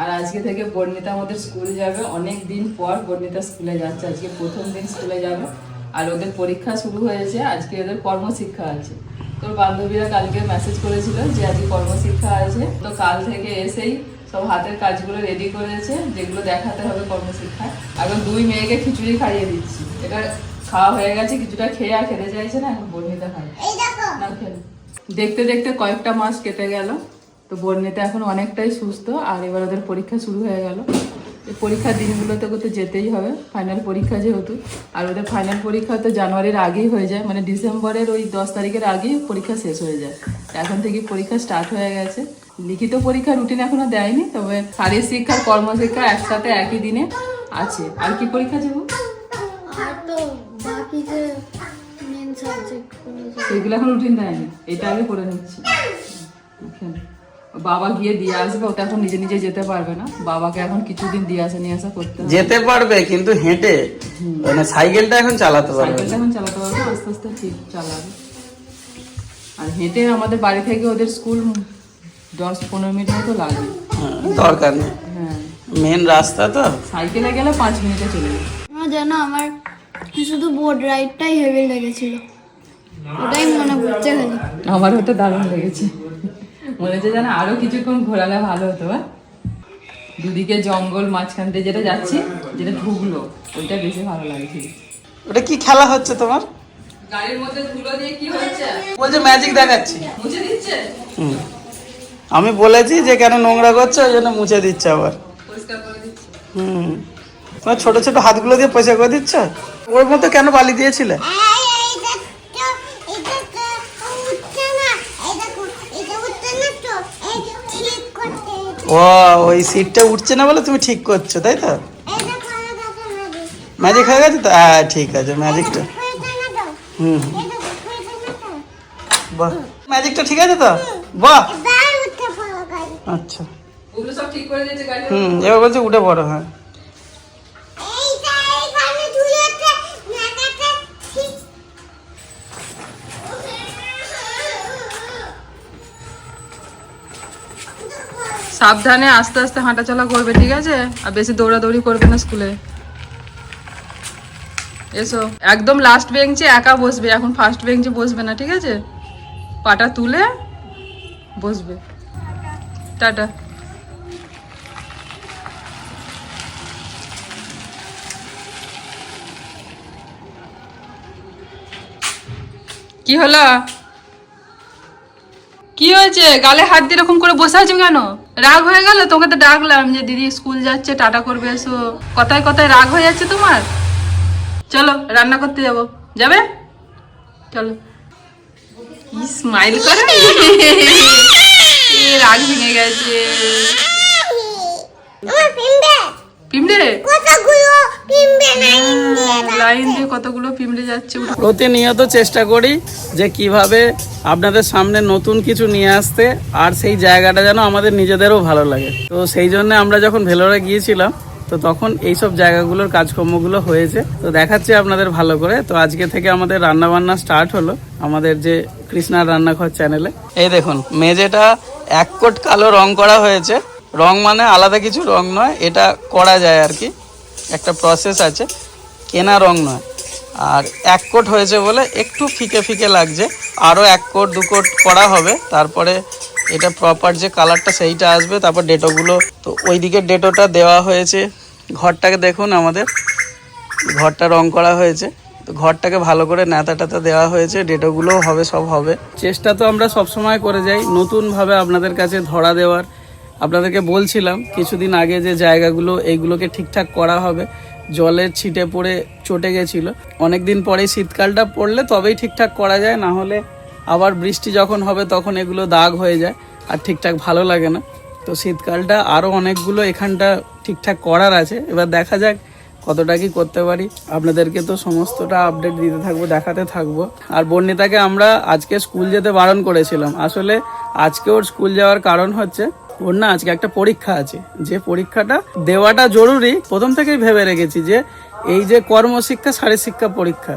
আর আজকে থেকে বর্ণিতা আমাদের স্কুল যাবে। অনেক দিন পর বর্ণিতা স্কুলে যাচ্ছে। আজকে প্রথম দিন স্কুলে যাবে। আর ওদের পরীক্ষা শুরু হয়েছে। আজকে ওদের কর্মশিক্ষা আছে। তোর বান্ধবীরা কালকে মেসেজ করেছিল যে আজকে কর্মশিক্ষা আছে। তো কাল থেকে এসেই সব হাতের কাজগুলো রেডি করেছে যেগুলো দেখাতে হবে কর্মশিক্ষায়। এখন দুই মেয়েকে খিচুড়ি খাইয়ে দিচ্ছি। এটা খাওয়া হয়ে গেছে কিছুটা খেয়ে আর খেতে চাইছে না এখন বর্ণিতা খাই দেখতে দেখতে কয়েকটা মাস কেটে গেল। তো বর্ণিতা এখন অনেকটাই সুস্থ আর এবার ওদের পরীক্ষা শুরু হয়ে গেল। এই পরীক্ষার দিনগুলোতে তো যেতেই হবে ফাইনাল পরীক্ষা যেহেতু। আর ওদের ফাইনাল পরীক্ষা তো জানুয়ারির আগেই হয়ে যায় মানে ডিসেম্বরের ওই দশ তারিখের আগেই পরীক্ষা শেষ হয়ে যায়। এখন থেকে পরীক্ষা স্টার্ট হয়ে গেছে। লিখিত পরীক্ষা রুটিন এখনও দেয়নি তবে শারীর শিক্ষা কর্মশিক্ষা একসাথে একই দিনে আছে। আর কি পরীক্ষা যাব সেগুলো এখন রুটিন দেয়নি এটা আগে করে নিচ্ছি। বাবা গিয়ে দিয়ে আসবে ওটা এখন নিজে নিজে যেতে পারবে না। বাবাকে এখন কিছুদিন দিয়ে আসা নিয়ে আসা করতে হবে। যেতে পারবে কিন্তু হেঁটে। মানে সাইকেলটা এখন চালাতে পারবে সাইকেলটা এখন চালাতে পারবে আস্তে আস্তে ঠিক চালাবে। আর হেঁটে আমাদের বাড়ি থেকে ওদের স্কুল দশ পনেরো মিনিট মতো লাগে। হ্যাঁ, দরকার নেই। হ্যাঁ। মেন রাস্তা তো। সাইকেলে গেলে পাঁচ মিনিটে চলে যাবে আমার যেন আমার শুধু বোর্ড রাইডটাই হেভি লেগেছিল। ওটাই মনে পড়ছে খালি। আমার ওটা দারুণ লেগেছে। মনে হচ্ছে যেন আরও কিছুক্ষণ ঘোরালে ভালো হতো বা দুদিকে জঙ্গল মাঝখান দিয়ে যেটা যাচ্ছি যেটা ঢুকলো ওইটা বেশি ভালো লাগছে। ওটা কি খেলা হচ্ছে তোমার? গাড়ির মধ্যে ধুলো দিয়ে কি হচ্ছে? বলছে ম্যাজিক দেখাচ্ছি। মুছে দিচ্ছে। আমি বলেছি যে কেন নোংরা করছে ওই জন্য মুছে দিচ্ছে আবার। হুম। তোমার ছোট ছোট হাতগুলো দিয়ে পয়সা করে দিচ্ছ? ওর মধ্যে কেন বালি দিয়েছিলে? ও ওই সিটটা উঠছে না বলে তুমি ঠিক করছ তাই তো? ম্যাজিক হয়ে গেছে তো? হ্যাঁ ঠিক আছে ম্যাজিকটা হুম। বাহ ম্যাজিকটা ঠিক আছে তো? বাহ। আচ্ছা। ওগুলো সব ঠিক করে দিয়েছে গাড়ি হুম এবার বলছে উঠে পড়ো হ্যাঁ। সাবধানে আস্তে আস্তে হাঁটাচলা করবে, ঠিক আছে? আর বেশি দৌড়াদৌড়ি করবে না স্কুলে। এসো। একদম লাস্ট বেঞ্চে একা বসবে, এখন ফার্স্ট বেঞ্চে বসবে না, ঠিক আছে? পাটা তুলে বসবে। টাটা। কি হলো? কি হয়েছে? গালে হাত দিয়ে এরকম করে বসে আছো কেন? রাগ হয়ে গেল? তোমাকে তো ডাকলাম যে, দিদি, স্কুল যাচ্ছে, টাটা করবে, এসো। কথায় কথায় রাগ হয়ে যাচ্ছে তোমার? চলো, রান্না করতে যাব। যাবে? চলো। স্মাইল করে? রাগ ভেঙে গেছে। পিমড়ে? লাইন দিয়ে কতগুলো পিমড়ে যাচ্ছে প্রতিনিয়ত চেষ্টা করি যে কীভাবে আপনাদের সামনে নতুন কিছু নিয়ে আসতে আর সেই জায়গাটা যেন আমাদের নিজেদেরও ভালো লাগে। তো সেই জন্য আমরা যখন ভেলোরে গিয়েছিলাম তো তখন এই সব জায়গাগুলোর কাজকর্মগুলো হয়েছে। তো দেখাচ্ছি আপনাদের ভালো করে। তো আজকে থেকে আমাদের রান্না বান্না স্টার্ট হলো আমাদের যে কৃষ্ণার রান্নাঘর চ্যানেলে। এই দেখুন মেঝেটা এক কোট কালো রং করা হয়েছে। রং মানে আলাদা কিছু, রং নয়, এটা করা যায় আর কি। একটা প্রসেস আছে, কেনা রং নয়। আর এক কোট হয়েছে বলে একটু ফিকে ফিকে লাগছে আরও এক কোট, দু কোট করা হবে, তারপরে এটা প্রপার যে কালারটা সেইটা আসবে, তারপর ডেটোগুলো তো ওইদিকে ডেটোটা দেওয়া হয়েছে। ঘরটাকে দেখুন আমাদের, ঘরটা রং করা হয়েছে, তো ঘরটাকে ভালো করে নেতা টেতা দেওয়া হয়েছে ডেটোগুলোও হবে, সব হবে। চেষ্টা তো আমরা সব সময় করে যাই, নতুনভাবে আপনাদের কাছে ধরা দেওয়ার। আপনাদেরকে বলছিলাম, কিছুদিন আগে যে জায়গাগুলো এইগুলোকে ঠিকঠাক করা হবে, জলের ছিটে পড়ে চটে গেছিল। অনেক দিন পরে শীতকালটা পড়লে তবেই ঠিকঠাক করা যায়, না হলে আবার বৃষ্টি যখন হবে তখন এগুলো দাগ হয়ে যায়, আর ঠিকঠাক ভালো লাগে না। তো শীতকালটা আরও অনেকগুলো এখানটা ঠিকঠাক করার আছে। এবার দেখা যাক কতটা কি করতে পারি। আপনাদেরকে তো সমস্তটা আপডেট দিতে থাকব, দেখাতে থাকব। আর বর্ণিতাকে আমরা আজকে স্কুল যেতে বারণ করেছিলাম। আসলে আজকে ওর স্কুল যাওয়ার কারণ হচ্ছে ওর না আজকে একটা পরীক্ষা আছে। যে পরীক্ষাটা দেওয়াটা জরুরি, প্রথম থেকেই ভেবে রেখেছি যে এই যে কর্মশিক্ষা, শারীরশিক্ষা পরীক্ষা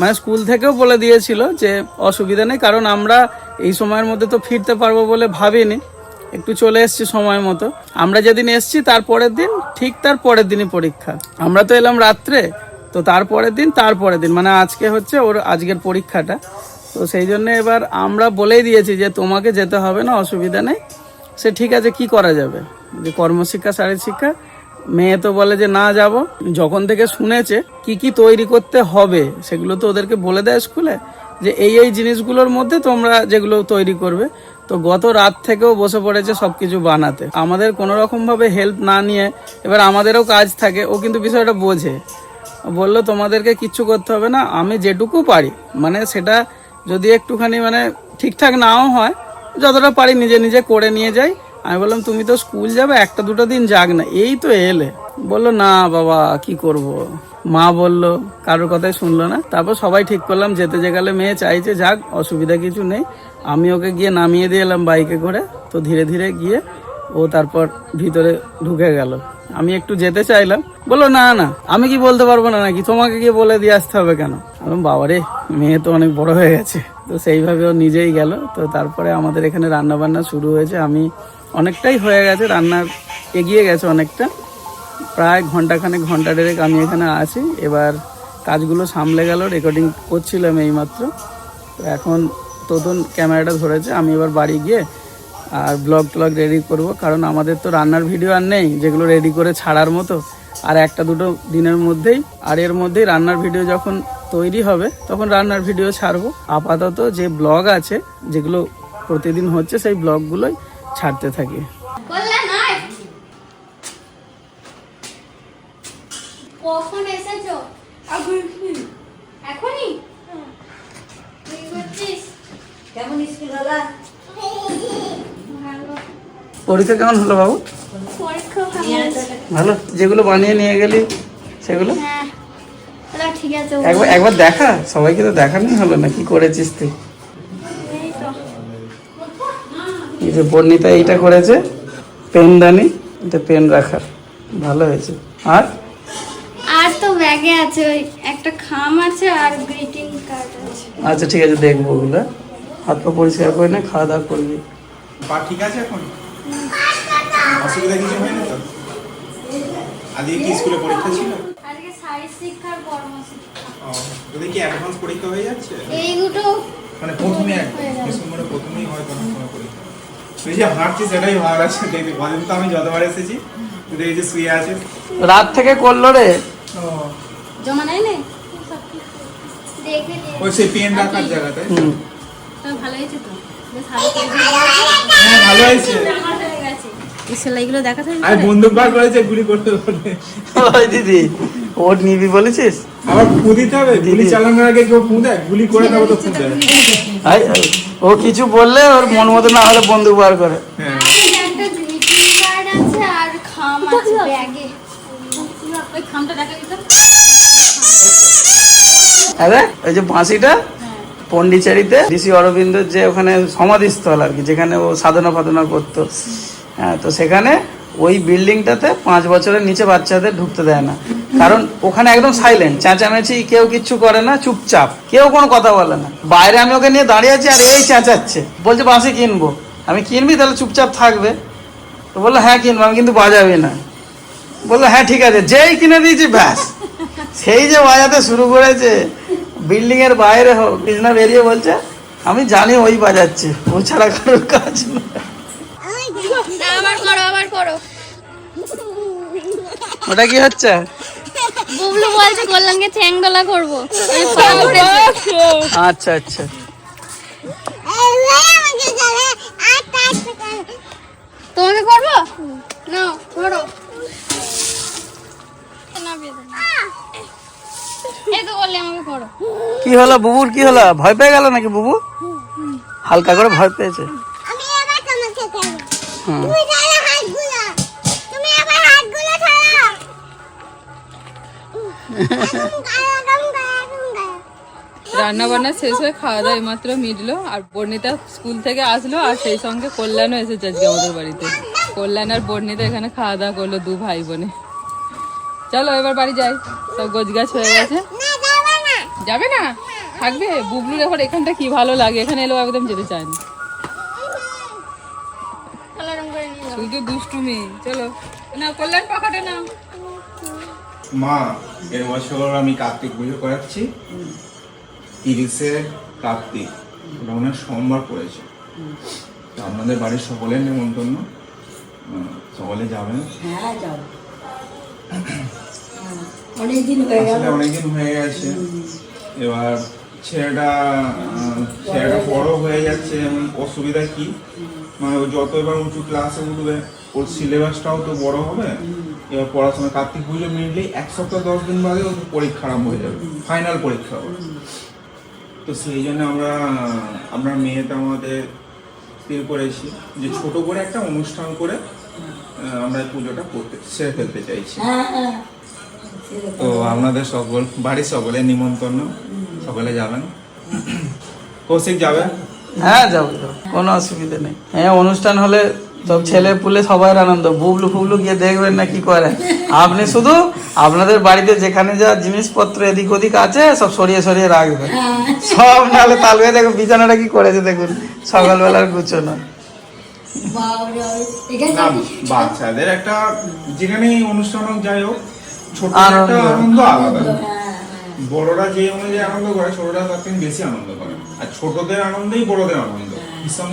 মানে স্কুল থেকেও বলে দিয়েছিল যে অসুবিধা নেই, কারণ আমরা এই সময়ের মধ্যে তো ফিরতে পারব বলে ভাবিনি। একটু চলে এসছি সময় মতো। আমরা যেদিন এসছি, তার পরের দিন, ঠিক তার পরের দিনই পরীক্ষা। আমরা তো এলাম রাত্রে, তো তার পরের দিন, তার পরের দিন মানে আজকে হচ্ছে ওর আজকের পরীক্ষাটা। তো সেই জন্য এবার আমরা বলেই দিয়েছি যে তোমাকে যেতে হবে না, অসুবিধা নেই। সে ঠিক আছে, কি করা যাবে? যে কর্মশিক্ষা শারীর শিক্ষা? মেয়ে তো বলে যে, না, যাব। যখন থেকে শুনেছে কি কি তৈরি করতে হবে, সেগুলো তো ওদেরকে বলে দেয় স্কুলে, যে এই এই জিনিসগুলোর মধ্যে তোমরা যেগুলো তৈরি করবে। তো গত রাত থেকেও বসে পড়েছে সব কিছু বানাতে। আমাদের কোনো রকম ভাবে হেল্প না নিয়ে, এবার আমাদেরও কাজ থাকে, ও কিন্তু বিষয়টা বোঝে। বলল, তোমাদেরকে কিচ্ছু করতে হবে না, আমি যেটুকু পারি। মানে সেটা যদি একটুখানি মানে ঠিকঠাক নাও হয় যতটা পারি নিজে নিজে করে নিয়ে যাই। আমি বললাম, তুমি তো স্কুল যাবে, একটা দুটো দিন যাক না। এই তো এলে। বলল, না বাবা, কি করব। মা বলল, কারোর কথাই শুনলো না। তারপর সবাই ঠিক করলাম, যেতে যে গেলে মেয়ে চাইছে, যাক, অসুবিধা কিছু নেই। আমি ওকে গিয়ে নামিয়ে দিয়ে এলাম বাইকে করে। তো ধীরে ধীরে গিয়ে ও তারপর ভিতরে ঢুকে গেল। আমি একটু যেতে চাইলাম। বলল না না আমি কি বলতে পারব না নাকি? তোমাকে গিয়ে বলে দিয়ে আসতে হবে কেন? বললাম, বাবারে মেয়ে তো অনেক বড় হয়ে গেছে। তো সেইভাবে ও নিজেই গেল। তো তারপরে আমাদের এখানে রান্না বান্না শুরু হয়েছে। আমি অনেকটাই হয়ে গেছে রান্না এগিয়ে গেছে অনেকটা। প্রায় ঘন্টাখানেক ঘণ্টা ডেরেক আমি এখানে আছি। এবার কাজগুলো সামলে গেল রেকর্ডিং করছিলাম এইমাত্র। তো এখন তোতন ক্যামেরাটা ধরেছে। আমি এবার বাড়ি গিয়ে আর ব্লগ ট্লগ রেডি করব কারণ আমাদের তো রান্নার ভিডিও আর নেই যেগুলো রেডি করে ছাড়ার মতো। আর একটা দুটো দিনের মধ্যেই আর এর মধ্যেই রান্নার ভিডিও যখন তৈরি হবে তখন রান্নার ভিডিও ছাড়বো। আপাতত যে ব্লগ আছে যেগুলো প্রতিদিন হচ্ছে সেই ব্লগগুলোই ছাড়তে থাকি। কখন এসেছ? এখনই? কেমন স্কুল হলো পরীক্ষা কেমন হলো বাবু? ভালো যেগুলো বানিয়ে নিয়ে গেলি সেগুলো? হ্যাঁ। তাহলে ঠিক আছে একবার একবার দেখা সবাইকে তো দেখানোই হলো না কি করেছিস তুই? এই এই যে বর্ণিতা এইটা করেছে পেনদানি এটা পেন রাখার ভালো হয়েছে। আর? আর তো ব্যাগে আছে ওই একটা খাম আছে আর গ্রিটিং কার্ড আছে। আচ্ছা ঠিক আছে দেখব ওগুলো। হাত পা পরিষ্কার করে না খাওয়া দাওয়া করবি। পা ঠিক আছে এখন? অসুবিধা কিছু হয়নি তো? আজকে কি স্কুলে পরীক্ষা ছিল? আজকে শারীর শিক্ষার কর্মশিক্ষা। ও, কি অ্যাডভান্স পরীক্ষা হয়ে যাচ্ছে? এই দুটো মানে প্রথমে যাবে। ডিসেম্বরে প্রথমেই হয় কোনো কোনো পরীক্ষা। তুই যে হাঁটছিস সেটাই ভালো লাগছে দেখবি। কদিন তো আমি যতবার এসেছি তুই দেখি যে শুয়ে আছিস। রাত থেকে করল রে। ও, জমা নাই নে দেখে ওই সেই পেন রাখার জায়গাতে। ভালো হয়েছে তো। বেশ ভালো করে হ্যাঁ ভালো হয়েছে। এই সেলাইগুলো দেখাতে হবে বন্দুক বার করেছে গুলি করতে পারবে ওই দিদি ওর নিবি বলেছিস? আবার ফু হবে গুলি চালানোর আগে কেউ ফু গুলি করে দেবো তো ফু দেয়। আই, আই, ও কিছু বললে ওর মন মতো না হলে বন্দুক বার করে। হ্যাঁ। একটা গ্রিটিং কার্ড আছে আর খাম আছে ব্যাগে। ওই খামটা দেখা দিতাম আরে ওই যে বাঁশিটা? পন্ডিচেরিতে ঋষি অরবিন্দর যে ওখানে সমাধিস্থল আর কি, যেখানে ও সাধনা ফাধনা করতো। হ্যাঁ তো সেখানে ওই বিল্ডিংটাতে পাঁচ বছরের নিচে বাচ্চাদের ঢুকতে দেয় না। কারণ ওখানে একদম সাইলেন্ট চেঁচামেচি, কেউ কিচ্ছু করে না, চুপচাপ, কেউ কোনো কথা বলে না। বাইরে আমি ওকে নিয়ে দাঁড়িয়ে আছি আর এই চেঁচাচ্ছে। বলছে বাঁশি কিনবো। আমি, কিনবি? তাহলে চুপচাপ থাকবে। তো বলল হ্যাঁ কিনবো। আমি, কিন্তু বাজাবি না। বলল হ্যাঁ ঠিক আছে, যেই কিনে দিয়েছি, ব্যাস। সেই যে বাজাতে শুরু করেছে বিল্ডিং এর বাইরে হোক কৃষ্ণা বেরিয়ে বলছে আমি জানি ওই বাজাচ্ছে ও ছাড়া কারোর কাজ না আবার করো আবার করো। ওটা কি হচ্ছে? বুবলু বলছে কল্যাণকে ঠ্যাংদোলা করব। আচ্ছা আচ্ছা তোমাকে করব? না করো এই কি হলো বুবুর কি হলো? ভয় পেয়ে গেল নাকি বুবু? হালকা করে ভয় পেয়েছে। রান্না বান্না শেষ হয়ে খাওয়া দাওয়া মাত্র মিটলো আর বর্ণিতা স্কুল থেকে আসলো আর সেই সঙ্গে কল্যাণও এসেছে আজকে আমাদের বাড়িতে। কল্যাণ আর বর্ণিতা এখানে খাওয়া দাওয়া করল দু ভাই বোনে। চলো এবার বাড়ি যাই। সব গোছগাছ হয়ে গেছে। যাবে না? থাকবে? বুবলুর এখন এখানটা কি ভালো লাগে? এখানে এলেও একদম যেতে চায় না। তাহলে শুধু দুষ্টুমি। চলো। না কল্যাণ পাখাটা না মা এর বছর আমি কার্তিক পুজো করাচ্ছি। তিরিশে কার্তিক। ওটা মনে হয় সোমবার পড়েছে। তো আপনাদের বাড়ির সকলের নেমন্তন্ন সকলে যাবেন হ্যাঁ অনেকদিন হয়ে হয়ে গেছে। এবার ছেলেটা ছেলেটা বড় হয়ে যাচ্ছে এমন অসুবিধা কি? মানে ও যত এবার উঁচু ক্লাসে উঠবে, ওর সিলেবাসটাও তো বড় হবে। এবার পড়াশোনা কার্তিক পুজো মিটলেই এক সপ্তাহ, দশ দিন বাদে ওর পরীক্ষা আরম্ভ হয়ে যাবে ফাইনাল পরীক্ষা তো সেই জন্য আমরা আমরা মেয়েটা আমাদের স্থির করেছি যে ছোট করে একটা অনুষ্ঠান করে আমরা পুজোটা করতে সেরে ফেলতে চাইছি। হ্যাঁ হ্যাঁ। তো আপনাদের সকল বাড়ির সকলে নিমন্ত্রণ সকলে যাবেন। কৌশিক যাবে? হ্যাঁ যাব কোনো অসুবিধা নেই। হ্যাঁ অনুষ্ঠান হলে সব ছেলে পুলে সবার আনন্দ। বুবলু ফুবলু গিয়ে দেখবেন না কি করে। আপনি শুধু আপনাদের বাড়িতে যেখানে যা জিনিসপত্র এদিক ওদিক আছে সব সরিয়ে সরিয়ে রাখবেন। সব নাহলে তালবে দেখুন বিছানাটা কি করেছে দেখুন। সকালবেলার গুছোনো। বাচ্চাদের একটা যেখানে অনুষ্ঠান হোক যাই হোক ছোট একটা আনন্দ। আলাদা। হ্যাঁ বড়রা যে অনুযায়ী আনন্দ করে ছোটরা তার থেকে বেশি আনন্দ করে। আর ছোটদের আনন্দেই বড়দের আনন্দ। হিসাব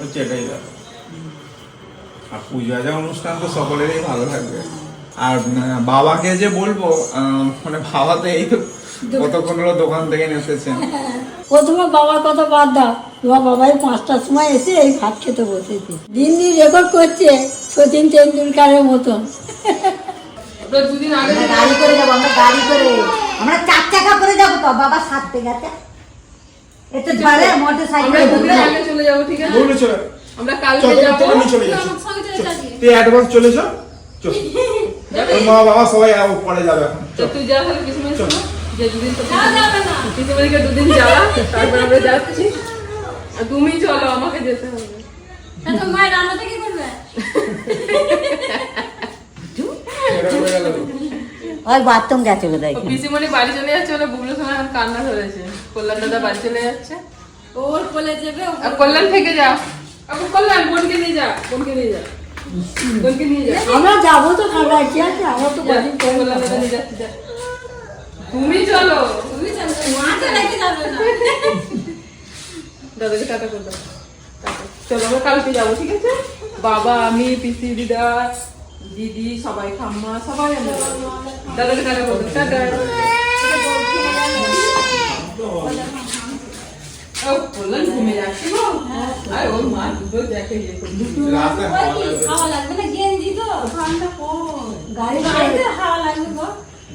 হচ্ছে এটাই ব্যাপার। আর পূজা যা অনুষ্ঠান তো সকলেরই ভালো লাগবে। আর বাবাকে যে বলব আহ, মানে বাবা তো এই তো কতক্ষণ হলো দোকান থেকে নিয়ে এসেছেন প্রথমে বাবার কথা বাদ দাও। তোমার বাবাই পাঁচটার সময় এসে এই ভাত খেতে বসেছে। দিন দিন রেকর্ড করছে সচিন তেন্ডুলকারের মতন দুদিন আগে আমরা গাড়ি করে যাব আমরা গাড়ি করে আমরা চার চাকা করে যাব তো বাবা সাত গেছে এতে ধরে মোটর আমরা সাইকেল চলে যাব ঠিক আছে? আমরা চল। কালকে যাব। চলে সঙ্গে চলে যাচ্ছি তুই অ্যাডভান্স চলে যা। চল। ওর মা বাবা সবাই আ- পরে যাবে এখন। তো তুই যা তাহলে কিছু মিনিট শোনো যে দুদিন তো যাওয়া যাবে না। কিছু মিনিটকে দুদিন যাওয়া তারপর আমরা যাচ্ছি। আর তুমি চলো আমাকে যেতে হবে। তা মায়ের রান্নাটা কি করবে? ওই বাথরুম গেছে বোধ পিসিমণি বাড়ি চলে যাচ্ছে ওরা বুবলু সময় এখন কান্না ধরেছে। কল্যাণ দাদা বাড়ি চলে যাচ্ছে। ওর কোলে যাবে আর কল্যাণ থেকে যা। এখন কল্যাণ বোনকে নিয়ে যা বোনকে নিয়ে যা বোনকে নিয়ে যা। আমরা যাব তো কি আছে? আমরা তো কদিন তুমি চলো। তুমি জানো মাকে রেখে যাবে না। দাদাকে টাটা করে দাও। চলো আমরা কালকে যাব ঠিক আছে? বাবা আমি পিসি দিদা দিদি সবাই ঠাম্মা সবাই আমরা। দাদাকে টাটা করে দাও। টাটা।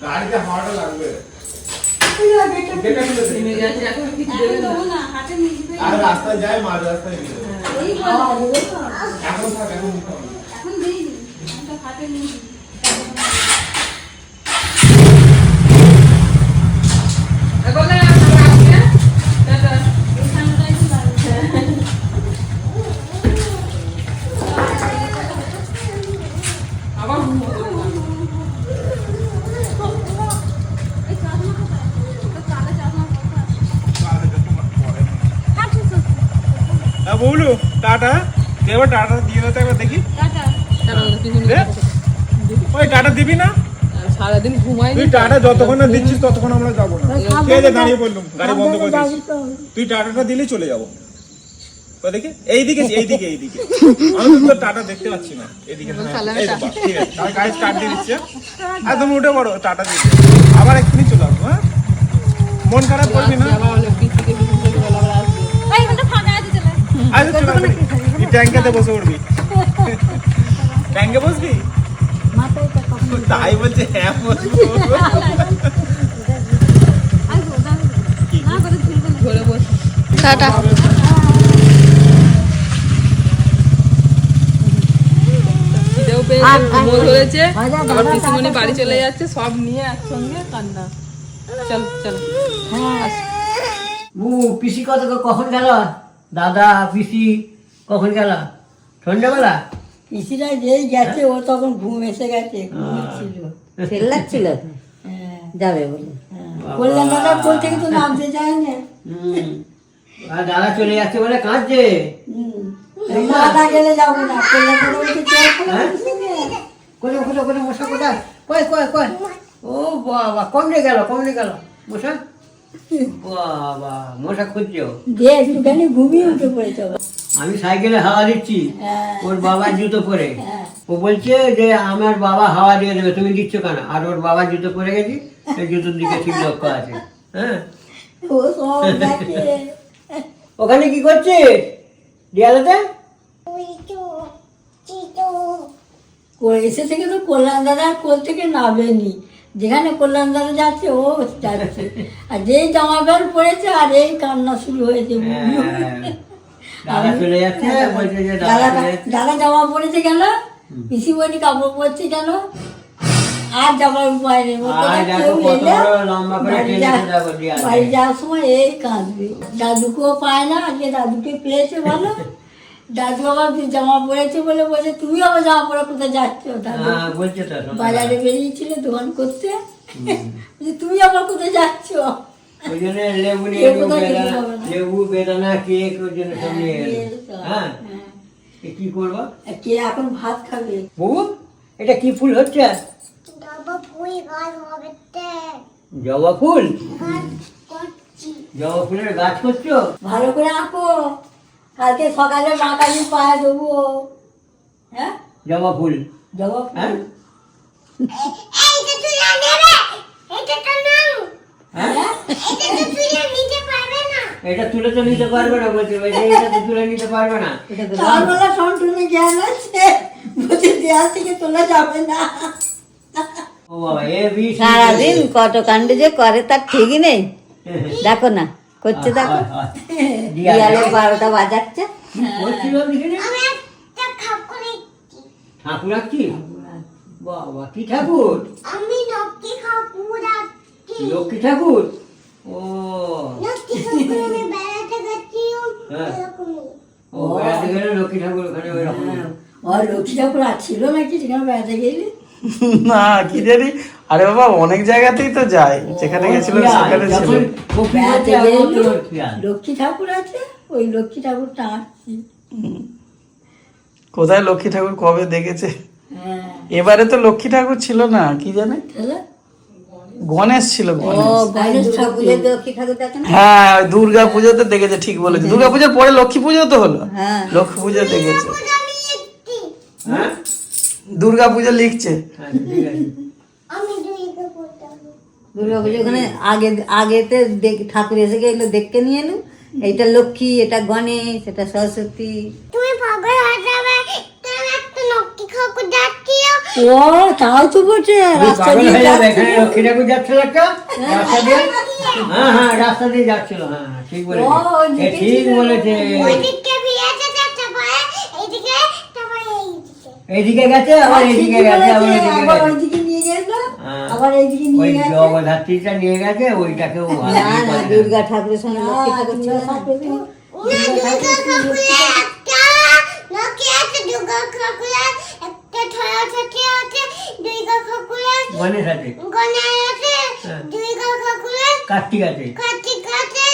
গাড়িতে হাওয়াটা লাগবে। আর রাস্তায় যায় মাঝ রাস্তায় বলো। এখন থাক এখন। এখন দিই এখন তো হাতে নিয়ে বলু টাটা। এবার টাটা দিয়ে দেবো একবার দেখি। ওই টাটা দিবি না? সারাদিন ঘুমাই তুই টাটা যতক্ষণ না দিচ্ছিস ততক্ষণ আমরা যাব না। কে দাঁড়িয়ে পড়লাম গাড়ি বন্ধ করে দিচ্ছি তুই টাটাটা দিলেই চলে যাব। এইদিকে এইদিকে এইদিকে। আমি তো টাটা দেখতে পাচ্ছি না। এদিকে হ্যাঁ, ঠিক আছে। আমি গাড়ি স্টার্ট দিয়ে দিচ্ছি হ্যাঁ? আর তুমি উঠে পড়ো টাটা দিচ্ছি। আবার এক্ষুনি চলে আসব হ্যাঁ। মন খারাপ করবি না? ট্যাঙ্কেতে বসে উঠবি। ট্যাঙ্কে বসবি? তাই বলছে হ্যাঁ বসবো। টাটা। ধরেছে আবার পিসিমণি বাড়ি চলে যাচ্ছে সব নিয়ে একসঙ্গে কান্না। চল চল। বু পিসি কত কখন গেল? দাদা পিসি? কখন গেল? সন্ধ্যাবেলা? পিসিরা যেই গেছে ও তখন ঘুম এসে গেছে ঘুমোচ্ছিল। ফেল লাগছিল হ্যাঁ। যাবে বলে। কল্যাণ দাদার কোল থেকে তো নামতে যায় না। আর দাদা চলে যাচ্ছে বলে কাঁদছে? হুম। গেলে যাব না হ্যাঁ? কোথায় কোথায় কোথায় মশা কোথায়? কয় কয় কয়? ও বাবা কমলে গেল কমলে গেল। মশা বাবা মশা খুঁজছো যে একটুখানি ঘুমিয়ে উঠে পড়েছে। আমি সাইকেলে হাওয়া দিচ্ছি। হ্যাঁ। ওর বাবার জুতো পরে। হ্যাঁ। ও বলছে যে আমার বাবা হাওয়া দিয়ে দেবে। তুমি দিচ্ছ কেন? আর ওর বাবার জুতো পরে গেছি। সেই জুতোর দিকে ঠিক লক্ষ্য আছে। হ্যাঁ। ওখানে কি করছিস দেয়ালেতে? এসে থেকে তো কল্যাণ দাদার কোল থেকে নামেনি। যেখানে কল্যাণ দাদা যাচ্ছে ও যাচ্ছে। আর যেই জামা প্যান্ট পরেছে আর এই কান্না শুরু হয়েছে। হ্যাঁ। দাদা চলে যাচ্ছে বলছে যে দাদা দাদা চলে যাচ্ছে। দাদা জামা পরেছে কেন? পিসি বনি কাপড় পরছে কেন? আর যাবার উপায় নেই বড় যাওয়ার সময় এই কাঁদবে। দাদুকেও পায় না আজকে দাদুকে পেয়েছে ভালো দাদু আবার জামা পরেছে বলে বলছে তুমি আবার জামা পরে কোথায় যাচ্ছ? হ্যাঁ। বাজারে বেরিয়েছিলে দোকান করতে। তুমি আবার কোথায় যাচ্ছ? ওই জন্য লেবু লেবু বেদানা- লেবু বেদানা কেক ওই জন্য সব নিয়ে এলো। হ্যাঁ? হ্যাঁ। কি করব? কে এখন ভাত খাবে? বউ এটা কি ফুল হচ্ছে? জবা ফুল জবা ফুলের গাছ করছ? ভালো করে আঁকো। কালকে সকালে মা কালী পায়ে দেবো। হ্যাঁ? জবা ফুল। হ্যাঁ? তো নাও হ্যাঁ এটা তো নিতে পারবে না। তুলে তো নিতে পারবে না বলছে বলছে এটা তো তুলে নিতে পারবে না। তারবেলা টনটনে জ্ঞান আছে বলছে দেয়াল থেকে তোলা যাবে না। ও বাবা এ বি সি, সারাদিন কত কাণ্ড যে করে তার ঠিকই নেই। দেখো না করছে দেখো। দিয়ালে বারোটা বাজাচ্ছে। কি ঠাকুর আঁকছি বাবা কি ঠাকুর? আমি নকি ঠাকুর লক্ষ্মী ঠাকুর? ও। নকি ঠাকুর আমি বেড়াতে গেছি হ্যাঁ। ও বেড়াতে গেলে লক্ষ্মী ঠাকুর ওখানে ওই রকম ও লক্ষ্মী ঠাকুর ছিল নাকি যেখানে বেড়াতে গেলি? না কি জানি। আরে বাবা অনেক জায়গাতেই তো যায়। যেখানে গেছিল সেখানে ছিল। বেড়াতে গেলি লক্ষ্মী ঠাকুর আছে? ওই লক্ষ্মী ঠাকুরটা আঁকছি কোথায় লক্ষ্মী ঠাকুর কবে দেখেছে? হ্যাঁ। এবারে তো লক্ষ্মী ঠাকুর ছিল না কি জানে? তাহলে গণেশ ছিল হ্যাঁ দুর্গা পুজোতে দেখেছে ঠিক বলেছে। দুর্গা পুজোর পরে লক্ষ্মী পুজো তো হলো। হ্যাঁ। লক্ষ্মী পুজো দেখেছে। হ্যাঁ? দুর্গা পুজো লিখছে। হ্যাঁ, ঠিক আছে। আমি দুইকে পড়তাম দুর্গা পুজো ওখানে আগে আগেতে দেখ- ঠাকুর এসে গেলো দেখতে নিয়ে এলু। এইটা লক্ষ্মী এটা গণেশ এটা সরস্বতী। ও তাও তো বলছে তুমি রাস্তা দিয়ে হয়ে যাচ্ছে। যাচ্ছিল। একটা? রাস্তা দিয়ে? হ্যাঁ হ্যাঁ রাস্তা দিয়ে যাচ্ছিল হ্যাঁ হ্যাঁ, ঠিক বলেছে। ঠিক বলেছে। এইদিকে এইদিকে। গেছে আবার আর এইদিকে গেছে আবার এইদিকে গেছে। ওইদিকে নিয়ে গেল হ্যাঁ। আবার এইদিকে নিয়ে গেছে। জগদ্ধাত্রীটা নিয়ে গেছে ওইটাকেও ভালো না না দুর্গা ঠাকুরের সঙ্গে লক্ষ্মী ঠাকুর ছিল না না দুর্গা ঠাকুরের আছে গণেশ আছে গণেশ আছে হ্যাঁ। দুর্গা কার্তিক আছে কার্তিক আছে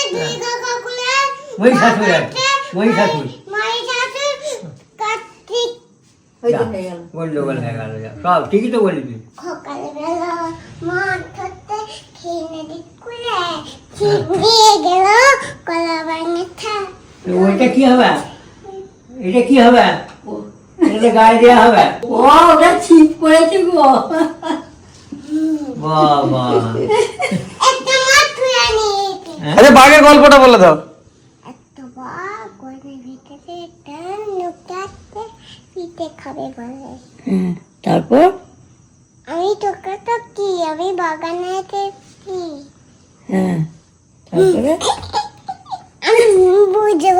কার্তিক ওই গেল। গন্ডগোল হয়ে গেল সব ঠিকই তো বলবি সকালবেলা খেয়ে দিকুলে ছিটিয়ে গেল কলা বাঙাটা ওইটা কি হবে? এটা কি হবে? এটা গায়ে দেওয়া হবে? ও ওটা ছিপ পড়েছে গো। বাবা। তুলে নিয়েছে। আচ্ছা বাঘের গল্পটা বলে দাও। বলে। তারপর? আমি তোকে তো কি আমি বাগানে কি হ্যাঁ তারপরে? আমি বুঝে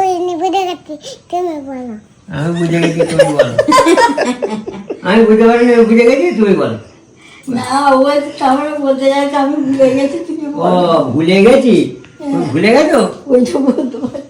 বুঝে গেছি। তুমি বলো। আমি বুঝে গেছি তুমি বলো আমি বুঝতে পারিনি আমি বুঝে গেছি তুমি বলো না ও তারপরে বলতে যাচ্ছে আমি ভুলে গেছি তুমি ও বলো ভুলে গেছি তুমি ভুলে গেছো ওইটা বলতে পারছি